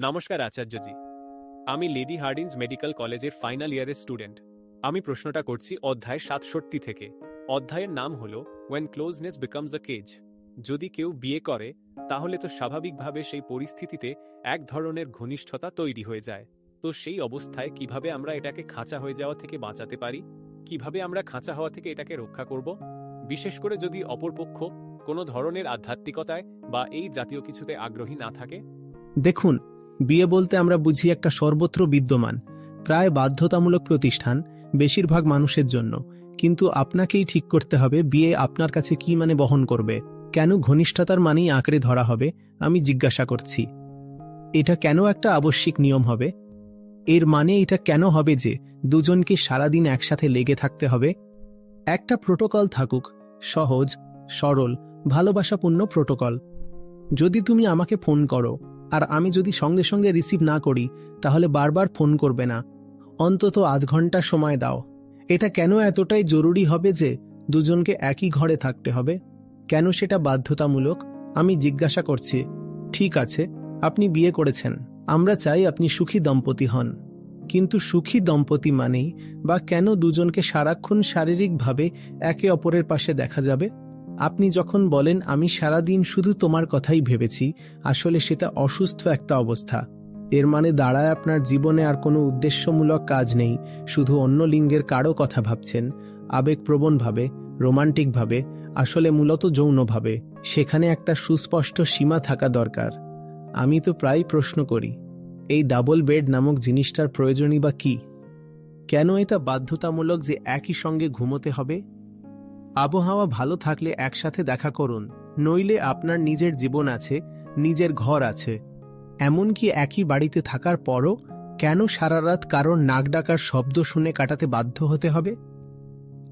নমস্কার আচার্যজি। আমি lady Hardinge medical কলেজের ফাইনাল ইয়ারের স্টুডেন্ট। আমি প্রশ্নটা করছি অধ্যায় সাতষট্টি থেকে। অধ্যায়ের নাম হল when closeness becomes a cage যদি কেউ বিয়ে করে, তাহলে তো স্বাভাবিকভাবে সেই পরিস্থিতিতে এক ধরনের ঘনিষ্ঠতা তৈরি হয়ে যায়। তো সেই অবস্থায় কীভাবে আমরা এটাকে খাঁচা হয়ে যাওয়া থেকে বাঁচাতে পারি? কীভাবে আমরা খাঁচা হওয়া থেকে এটাকে রক্ষা করব? বিশেষ করে যদি অপরপক্ষ কোনো ধরনের আধ্যাত্মিকতায় বা এই জাতীয় কিছুতে আগ্রহী না থাকে? দেখুন বিয়ে বলতে আমরা বুঝি একটা সর্বত্র বিদ্যমান, প্রায় বাধ্যতামূলক প্রতিষ্ঠান, বেশিরভাগ মানুষের জন্য। কিন্তু আপনাকেই ঠিক করতে হবে বিয়ে আপনার কাছে কি মানে বহন করবে। কেন ঘনিষ্ঠতার মানেই আঁকড়ে ধরা হবে, আমি জিজ্ঞাসা করছি। এটা কেন একটা আবশ্যিক নিয়ম হবে? এর মানে এটা কেন হবে যে দুজনকে সারাদিন একসাথে লেগে থাকতে হবে? একটা প্রোটোকল থাকুক, সহজ, সরল, ভালোবাসাপূর্ণ প্রোটোকল। যদি তুমি আমাকে ফোন করো আর আমি যদি সঙ্গে সঙ্গে রিসিভ না করি, তাহলে বারবার ফোন করবে না। অন্তত আধ ঘণ্টা সময় দাও। এটা কেন এতটাই জরুরি হবে যে দুজনকে একই ঘরে থাকতে হবে? কেন সেটা বাধ্যতামূলক? আমি জিজ্ঞাসা করছি। ঠিক আছে, আপনি বিয়ে করেছেন। আমরা চাই আপনি সুখী দম্পতি হন। কিন্তু সুখী দম্পতি মানেই বা কেন দুজনকে সারাক্ষণ শারীরিকভাবে একে অপরের পাশে দেখা যাবে? আপনি যখন বলেন, আমি সারাদিন শুধু তোমার কথাই ভেবেছি, আসলে সেটা অসুস্থ একটা অবস্থা। এর মানে দাঁড়ায় আপনার জীবনে আর কোনো উদ্দেশ্যমূলক কাজ নেই, শুধু অন্য লিঙ্গের কারও কথা ভাবছেন। আবেগপ্রবণভাবে রোমান্টিকভাবে আসলে মূলত যৌনভাবে সেখানে একটা সুস্পষ্ট সীমা থাকা দরকার। আমি তো প্রায় প্রশ্ন করি, এই ডাবল বেড নামক জিনিসটার প্রয়োজনই বা কি? কেন এটা বাধ্যতামূলক যে একই সঙ্গে ঘুমোতে হবে? আবহাওয়া ভালো থাকলে একসাথে দেখা করুন, নইলে আপনার নিজের জীবন আছে, নিজের ঘর আছে। এমনকি একই বাড়িতে থাকার পরও কেন সারা রাত কারোর নাক ডাকার শব্দ শুনে কাটাতে বাধ্য হতে হবে?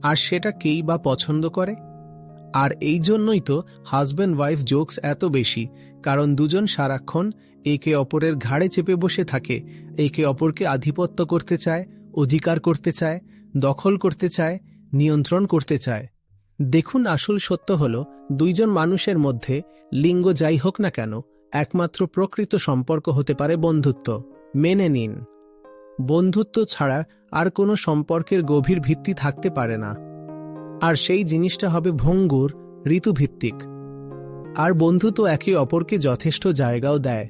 আর সেটা কেই বা পছন্দ করে? আর এই জন্যই তো হাজব্যান্ড ওয়াইফ জোকস এত বেশি, কারণ দুজন সারাক্ষণ একে অপরের ঘাড়ে চেপে বসে থাকে, একে অপরকে আধিপত্য করতে চায়, অধিকার করতে চায়, দখল করতে চায়, নিয়ন্ত্রণ করতে চায়। দেখুন আসল সত্য হল, দুইজন মানুষের মধ্যে লিঙ্গ যাই হোক না কেন, একমাত্র প্রকৃত সম্পর্ক হতে পারে বন্ধুত্ব। মেনে নিন। বন্ধুত্ব ছাড়া আর কোনো সম্পর্কের গভীর ভিত্তি থাকতে পারে না। আর সেই জিনিসটা হবে ভঙ্গুর, ঋতুভিত্তিক। আর বন্ধুত্ব একে অপরকে যথেষ্ট জায়গাও দেয়।